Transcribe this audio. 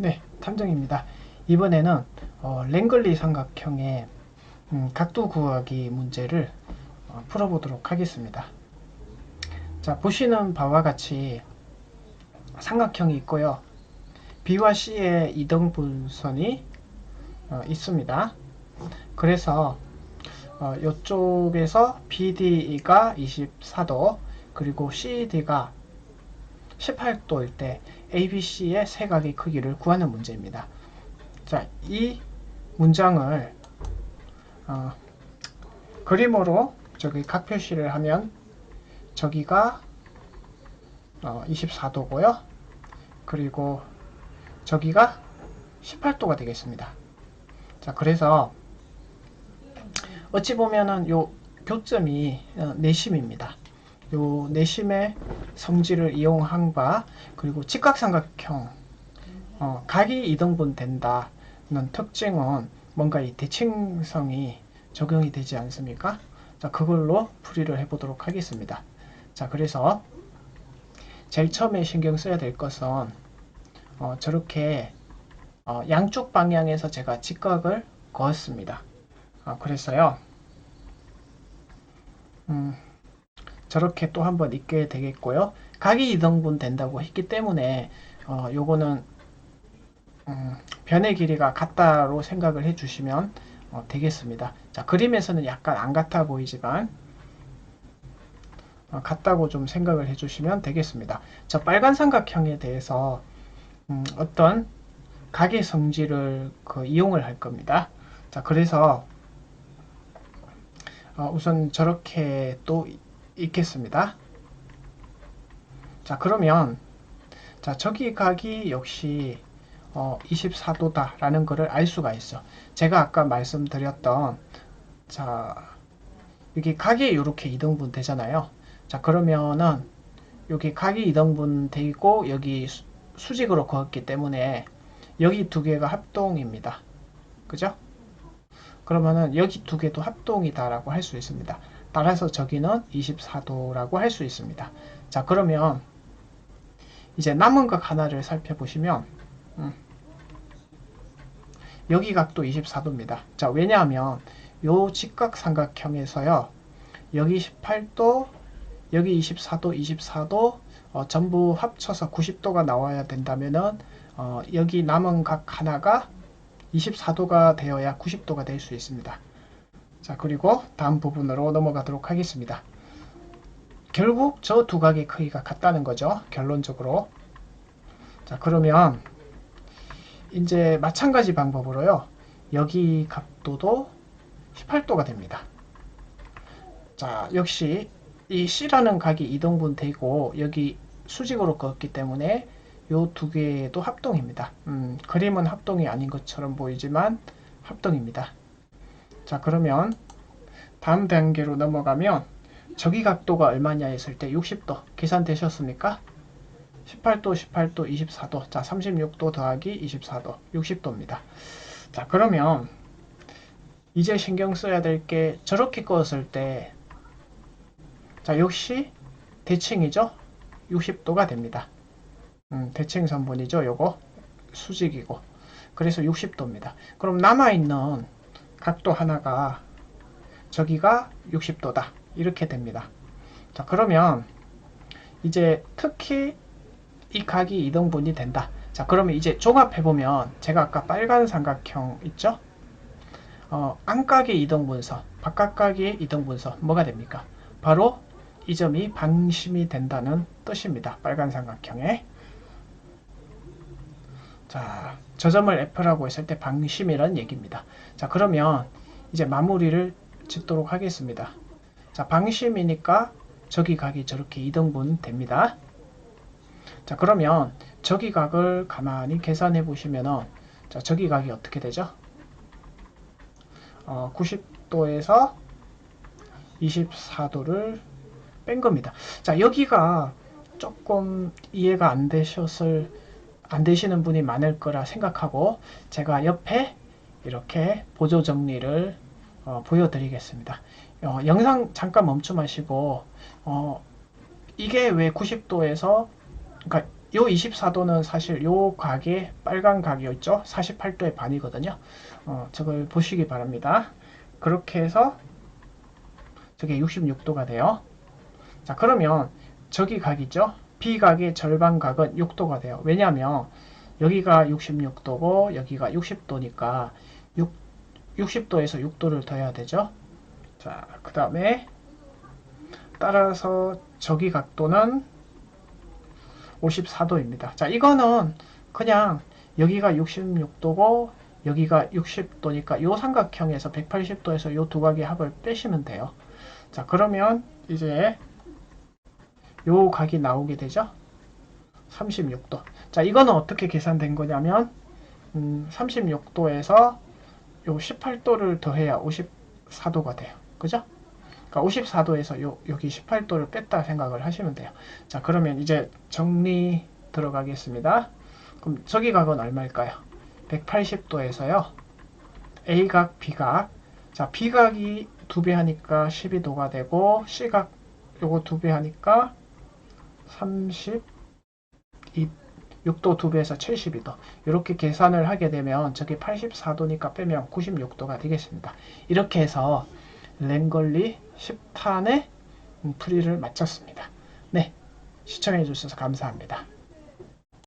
네, 탐정입니다. 이번에는 어, 랭글리 삼각형의 음, 각도 구하기 문제를 어, 풀어보도록 하겠습니다. 자, 보시는 바와 같이 삼각형이 있고요. B와 C의 이등분선이 어, 있습니다. 그래서 어, 이쪽에서 BD가 24도 그리고 CD가 18도일 때 ABC의 세 각의 크기를 구하는 문제입니다. 자, 이 문장을 어, 그림으로 저기 각 표시를 하면 저기가 어, 24도고요. 그리고 저기가 18도가 되겠습니다. 자, 그래서 어찌 보면은 요 교점이 어, 내심입니다. 요 내심의 성질을 이용한 바 그리고 직각삼각형 어, 각이 이등분 된다는 특징은 뭔가 이 대칭성이 적용이 되지 않습니까? 자, 그걸로 풀이를 해보도록 하겠습니다. 자, 그래서 제일 처음에 신경 써야 될 것은 어, 저렇게 어, 양쪽 방향에서 제가 직각을 그었습니다. 어, 그래서요. 음, 저렇게 또 한번 있게 되겠고요. 각이 이등분 된다고 했기 때문에 어, 요거는 음, 변의 길이가 같다로 생각을 해주시면 어, 되겠습니다. 자 그림에서는 약간 안 같아 보이지만 어, 같다고 좀 생각을 해주시면 되겠습니다. 저 빨간 삼각형에 대해서 음, 어떤 각의 성질을 그 이용을 할 겁니다. 자 그래서 어, 우선 저렇게 또 있겠습니다. 자, 그러면 자, 저기 각이 역시 어, 24도다 라는 것을 알 수가 있어. 제가 아까 말씀드렸던 자, 여기 각이 이렇게 이등분 되잖아요. 자, 그러면은 여기 각이 이등분 되고 여기 수, 수직으로 그었기 때문에 여기 두 개가 합동입니다. 그죠? 그러면은 여기 두 개도 합동이다 라고 할 수 있습니다. 따라서 저기는 24도라고 할 수 있습니다. 자 그러면 이제 남은 각 하나를 살펴보시면 음, 여기 각도 24도입니다. 자 왜냐하면 요 직각삼각형에서요 여기 18도 여기 24도 24도 어, 전부 합쳐서 90도가 나와야 된다면은 어, 여기 남은 각 하나가 24도가 되어야 90도가 될 수 있습니다. 자, 그리고 다음 부분으로 넘어가도록 하겠습니다. 결국 저 두 각의 크기가 같다는 거죠. 결론적으로. 자, 그러면 이제 마찬가지 방법으로요. 여기 각도도 18도가 됩니다. 자, 역시 이 C라는 각이 이등분 되고 여기 수직으로 그었기 때문에 요 두 개도 합동입니다. 음, 그림은 합동이 아닌 것처럼 보이지만 합동입니다. 자 그러면 다음 단계로 넘어가면 저기 각도가 얼마냐 했을 때 60도 계산되셨습니까? 18도, 18도, 24도. 자, 36도 더하기 24도, 60도입니다. 자, 그러면 이제 신경 써야 될 게 저렇게 그었을 때 자, 역시 대칭이죠? 60도가 됩니다. 음, 대칭 선분이죠. 요거 수직이고. 그래서 60도입니다. 그럼 남아있는 각도 하나가 저기가 60도다. 이렇게 됩니다. 자, 그러면 이제 특히 이 각이 이등분이 된다. 자, 그러면 이제 종합해보면 제가 아까 빨간 삼각형 있죠? 어, 안각의 이등분선, 바깥각의 이등분선 뭐가 됩니까? 바로 이 점이 방심이 된다는 뜻입니다. 빨간 삼각형에. 자, 저 점을 F라고 했을 때 방심이란 얘기입니다. 자, 그러면 이제 마무리를 짓도록 하겠습니다. 자, 방심이니까 저기 각이 저렇게 이등분 됩니다. 자, 그러면 저기 각을 가만히 계산해 보시면은 자, 저기 각이 어떻게 되죠? 어, 90도에서 24도를 뺀 겁니다. 자, 여기가 조금 이해가 안 되셨을 안 되시는 분이 많을 거라 생각하고 제가 옆에 이렇게 보조 정리를 어, 보여드리겠습니다. 어, 영상 잠깐 멈춤하시고 어, 이게 왜 90도에서 그러니까 요 24도는 사실 요 각의 빨간 각이었죠. 48도의 반이거든요. 어, 저걸 보시기 바랍니다. 그렇게 해서 저게 66도가 돼요. 자, 그러면 저기 각이죠. B각의 절반 각은 6도가 돼요. 왜냐하면 여기가 66도고 여기가 60도니까 6, 60도에서 6도를 더해야 되죠. 자, 그 다음에 따라서 저기 각도는 54도입니다. 자, 이거는 그냥 여기가 66도고 여기가 60도니까 요 삼각형에서 180도에서 요두 각의 합을 빼시면 돼요. 자, 그러면 이제 요 각이 나오게 되죠. 36도. 자, 이거는 어떻게 계산된 거냐면 음, 36도에서 요 18도를 더해야 54도가 돼요. 그죠? 그러니까 54도에서 요, 여기 18도를 뺐다 생각을 하시면 돼요. 자, 그러면 이제 정리 들어가겠습니다. 그럼 저기 각은 얼마일까요? 180도에서요. A각, B각. 자, B각이 두 배 하니까 12도가 되고 C각 요거 두 배 하니까 32 6도 두 배에서 72도. 이렇게 계산을 하게 되면 저게 84도니까 빼면 96도가 되겠습니다. 이렇게 해서 랭걸리 10탄의 풀이를 마쳤습니다. 네, 시청해 주셔서 감사합니다.